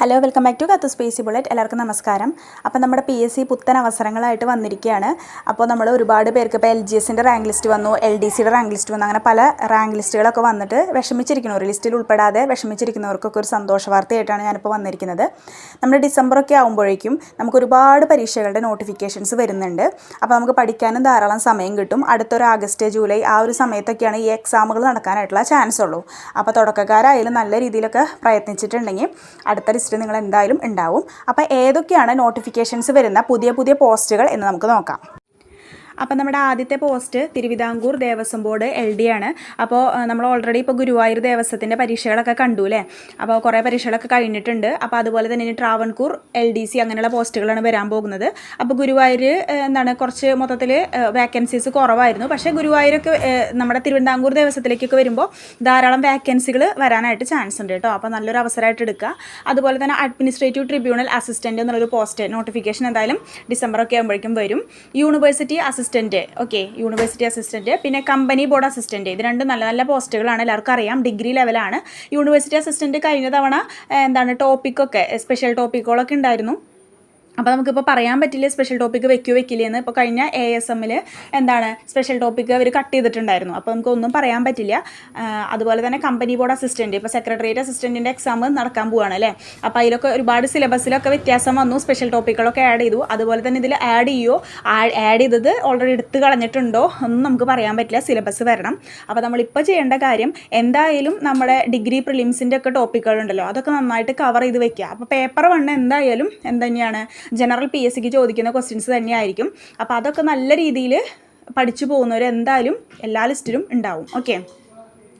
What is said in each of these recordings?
Hello welcome back to കത്ത് Spacey bullet എല്ലാവർക്കും നമസ്കാരം. അപ്പോൾ നമ്മുടെ പി എസ് സി പുത്തൻ അവസരങ്ങളായിട്ട് വന്നിരിക്കുകയാണ്. അപ്പോൾ നമ്മൾ ഒരുപാട് പേർക്ക് ഇപ്പോൾ എൽ ജി എസിന്റെ റാങ്ക് ലിസ്റ്റ് വന്നു എൽ ഡി സിയുടെ റാങ്ക് ലിസ്റ്റ് വന്നു അങ്ങനെ പല റാങ്ക് ലിസ്റ്റുകളൊക്കെ വന്നിട്ട് വിഷമിച്ചിരിക്കുന്നു. വിഷമിച്ചിരിക്കുന്നവർ ലിസ്റ്റിൽ ഉൾപ്പെടാതെ വിഷമിച്ചിരിക്കുന്നവർക്കൊക്കെ ഒരു സന്തോഷ വാർത്തയായിട്ടാണ് ഞാനിപ്പോൾ വന്നിരിക്കുന്നത്. നമ്മുടെ ഡിസംബറൊക്കെ ആകുമ്പോഴേക്കും നമുക്ക് ഒരുപാട് പരീക്ഷകളുടെ നോട്ടിഫിക്കേഷൻസ് വരുന്നുണ്ട്. അപ്പോൾ നമുക്ക് പഠിക്കാനും ധാരാളം സമയം കിട്ടും. അടുത്തൊരു ആഗസ്റ്റ് ജൂലൈ ആ ഒരു സമയത്തൊക്കെയാണ് ഈ എക്സാമുകൾ നടക്കാനായിട്ടുള്ള ചാൻസ് ഉള്ളൂ. അപ്പോൾ തുടക്കക്കാരായാലും നല്ല രീതിയിലൊക്കെ പ്രയത്നിച്ചിട്ടുണ്ടെങ്കിൽ അടുത്ത ലിസ്റ്റ് നിങ്ങൾ എന്തായാലും ഉണ്ടാവും. അപ്പോൾ ഏതൊക്കെയാണ് നോട്ടിഫിക്കേഷൻസ് വരുന്ന പുതിയ പുതിയ പോസ്റ്റുകൾ എന്ന് നമുക്ക് നോക്കാം. അപ്പോൾ നമ്മുടെ ആദ്യത്തെ post Thiruvithamkoor Devaswom board L D ആണ്. അപ്പോൾ നമ്മൾ ഓൾറെഡി ഇപ്പോൾ ഗുരുവായൂർ ദേവസ്വത്തിന്റെ പരീക്ഷകളൊക്കെ കണ്ടു അല്ലേ? അപ്പോൾ കുറേ പരീക്ഷകളൊക്കെ കഴിഞ്ഞിട്ടുണ്ട്. അപ്പോൾ അതുപോലെ തന്നെ ഇനി ട്രാവൻകൂർ എൽ ഡി സി അങ്ങനെയുള്ള പോസ്റ്റുകളാണ് വരാൻ പോകുന്നത്. അപ്പോൾ ഗുരുവായൂർ എന്താണ് കുറച്ച് മൊത്തത്തിൽ വേക്കൻസീസ് കുറവായിരുന്നു. പക്ഷേ ഗുരുവായൂരൊക്കെ നമ്മുടെ തിരുവിതാംകൂർ ദേവസ്വത്തിലേക്കൊക്കെ വരുമ്പോൾ ധാരാളം വേക്കൻസികൾ വരാനായിട്ട് ചാൻസ് ഉണ്ട് കേട്ടോ. അപ്പോൾ നല്ലൊരു അവസരമായിട്ട് എടുക്കുക. അതുപോലെ തന്നെ അഡ്മിനിസ്ട്രേറ്റീവ് ട്രിബ്യൂണൽ അസിസ്റ്റന്റ് എന്നുള്ളൊരു പോസ്റ്റ് നോട്ടിഫിക്കേഷൻ എന്തായാലും ഡിസംബർ ഒക്കെ ആകുമ്പോഴേക്കും വരും university assistant okay university assistant പിന്നെ കമ്പനി ബോർഡ് അസിസ്റ്റന്റ് ഇത് രണ്ടും നല്ല നല്ല പോസ്റ്റുകളാണ് എല്ലാവർക്കും അറിയാം. ഡിഗ്രി ലെവലാണ് യൂണിവേഴ്സിറ്റി അസിസ്റ്റന്റ് കഴിഞ്ഞ തവണ എന്താണ് ടോപ്പിക്കൊക്കെ സ്പെഷ്യൽ ടോപ്പിക്കുകളൊക്കെ ഉണ്ടായിരുന്നു. അപ്പോൾ നമുക്കിപ്പോൾ പറയാൻ പറ്റില്ല സ്പെഷ്യൽ ടോപ്പിക്ക് വെക്കുകയോ വെക്കില്ല എന്ന്? ഇപ്പോൾ കഴിഞ്ഞ എ എസ് എമ്മിൽ എന്താണ് സ്പെഷ്യൽ ടോപ്പിക്ക് അവർ കട്ട് ചെയ്തിട്ടുണ്ടായിരുന്നു. അപ്പോൾ നമുക്കൊന്നും പറയാൻ പറ്റില്ല. അതുപോലെ തന്നെ കമ്പനി ബോർഡ് അസിസ്റ്റന്റ് ഇപ്പോൾ സെക്രട്ടേറിയറ്റ് അസിസ്റ്റന്റിന്റെ എക്സാം നടക്കാൻ പോവുകയാണ് അല്ലേ? അപ്പോൾ അതിലൊക്കെ ഒരുപാട് സിലബസിലൊക്കെ വ്യത്യാസം വന്നു. സ്പെഷ്യൽ ടോപ്പിക്കുകളൊക്കെ ആഡ് ചെയ്തു. അതുപോലെ തന്നെ ഇതിൽ ആഡ് ചെയ്യുമോ ആഡ് ചെയ്തത് ഓൾറെഡി എടുത്തു കളഞ്ഞിട്ടുണ്ടോ? ഒന്നും നമുക്ക് പറയാൻ പറ്റില്ല. സിലബസ് വരണം. അപ്പോൾ നമ്മളിപ്പോൾ ചെയ്യേണ്ട കാര്യം എന്തായാലും നമ്മുടെ ഡിഗ്രി പ്രിലിംസിന്റെ ഒക്കെ ടോപ്പിക്കുകളുണ്ടല്ലോ അതൊക്കെ നന്നായിട്ട് കവർ ചെയ്ത് വെക്കുക അപ്പോൾ പേപ്പർ വണ്ണ് എന്തായാലും എന്ത് തന്നെയാണ്? ജനറൽ പി എസ് സിക്ക് ചോദിക്കുന്ന ക്വസ്റ്റ്യൻസ് തന്നെയായിരിക്കും. അപ്പോൾ അതൊക്കെ നല്ല രീതിയിൽ പഠിച്ചു പോകുന്നവർ എന്തായാലും എല്ലാ ലിസ്റ്റിലും ഉണ്ടാവും. ഓക്കെ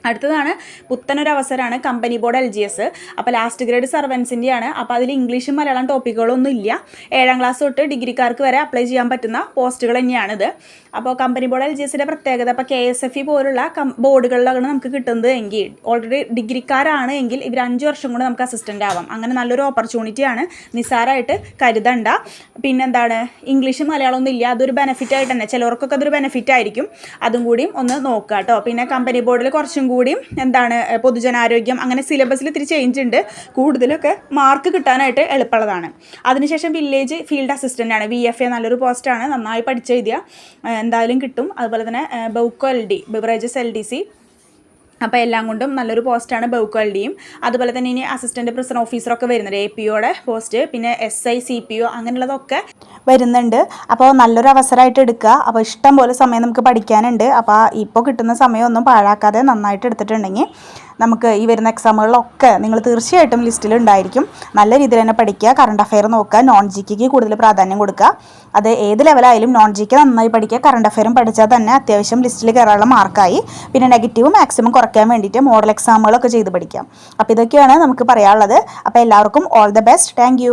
അടുത്തതാണ് പുത്തനൊരു അവസരമാണ് company board L G S അപ്പോൾ ലാസ്റ്റ് ഗ്രേഡ് സർവൻസിന്റെയാണ് അപ്പോൾ അതിൽ ഇംഗ്ലീഷും മലയാളം ടോപ്പിക്കുകളൊന്നും ഇല്ല. ഏഴാം ക്ലാസ് തൊട്ട് ഡിഗ്രിക്കാർക്ക് വരെ അപ്ലൈ ചെയ്യാൻ പറ്റുന്ന പോസ്റ്റുകൾ തന്നെയാണിത്. അപ്പോൾ കമ്പനി ബോർഡ് എൽ ജി എസിന്റെ പ്രത്യേകത അപ്പോൾ കെ എസ് എഫ് ഇ പോലുള്ള ബോർഡുകളിലാണ് നമുക്ക് കിട്ടുന്നത് എങ്കിൽ ഓൾറെഡി ഡിഗ്രിക്കാരാണ് എങ്കിൽ ഇവർ അഞ്ച് വർഷം കൊണ്ട് നമുക്ക് അസിസ്റ്റന്റ് ആവാം. അങ്ങനെ നല്ലൊരു ഓപ്പർച്യൂണിറ്റിയാണ് നിസ്സാരമായിട്ട് കരുതണ്ട. പിന്നെന്താണ്? ഇംഗ്ലീഷും മലയാളം ഒന്നും ഇല്ല. അതൊരു ബെനിഫിറ്റ് ആയിട്ട് തന്നെ. ചിലവർക്കൊക്കെ അതൊരു ബെനിഫിറ്റ് ആയിരിക്കും. അതും കൂടിയും ഒന്ന് നോക്കുക കേട്ടോ പിന്നെ കമ്പനി ബോർഡിൽ കുറച്ചും കൂടിയും എന്താണ് പൊതുജനാരോഗ്യം അങ്ങനെ സിലബസിൽ ഇത്തിരി ചേഞ്ച് ഉണ്ട്. കൂടുതലൊക്കെ മാർക്ക് കിട്ടാനായിട്ട് എളുപ്പമുള്ളതാണ്. അതിനുശേഷം വില്ലേജ് ഫീൽഡ് അസിസ്റ്റന്റ് ആണ്. വി എഫ് എ നല്ലൊരു പോസ്റ്റാണ് നന്നായി പഠിച്ചെഴുതിയ എന്തായാലും കിട്ടും. അതുപോലെ തന്നെ ബൗക്കോ L D beverages L D C അപ്പോൾ എല്ലാം കൊണ്ടും നല്ലൊരു പോസ്റ്റാണ് ബൗക്കുകളുടെയും അതുപോലെ തന്നെ ഇനി അസിസ്റ്റന്റ് പ്രസിഡന്റ് ഓഫീസറൊക്കെ വരുന്നുണ്ട് എ പി ഒയുടെ പോസ്റ്റ് പിന്നെ S I C P O അങ്ങനെയുള്ളതൊക്കെ വരുന്നുണ്ട്. അപ്പോൾ നല്ലൊരു അവസരമായിട്ട് എടുക്കുക. അപ്പോൾ ഇഷ്ടം പോലെ സമയം നമുക്ക് പഠിക്കാനുണ്ട്. അപ്പോൾ ഇപ്പോൾ കിട്ടുന്ന സമയമൊന്നും പാഴാക്കാതെ നന്നായിട്ട് എടുത്തിട്ടുണ്ടെങ്കിൽ നമുക്ക് ഈ വരുന്ന എക്സാമുകളിലൊക്കെ നിങ്ങൾ തീർച്ചയായിട്ടും ലിസ്റ്റിൽ ഉണ്ടായിരിക്കും. നല്ല രീതിയിൽ തന്നെ പഠിക്കുക കറണ്ട് അഫെയർ നോക്കുക നോൺ ജി കെക്ക് കൂടുതൽ പ്രാധാന്യം കൊടുക്കുക. അത് ഏത് ലെവലായാലും നോൺ ജി കെ നന്നായി പഠിക്കുക കറണ്ട് അഫെയറും പഠിച്ചാൽ തന്നെ അത്യാവശ്യം ലിസ്റ്റിൽ കയറാനുള്ള മാർക്കായി പിന്നെ നെഗറ്റീവ് മാക്സിമം കുറയ്ക്കാൻ വേണ്ടിയിട്ട് മോഡൽ എക്സാമുകളൊക്കെ ചെയ്ത് പഠിക്കാം. അപ്പോൾ ഇതൊക്കെയാണ് നമുക്ക് പറയാനുള്ളത്. അപ്പോൾ എല്ലാവർക്കും ഓൾ ദ ബെസ്റ്റ് താങ്ക്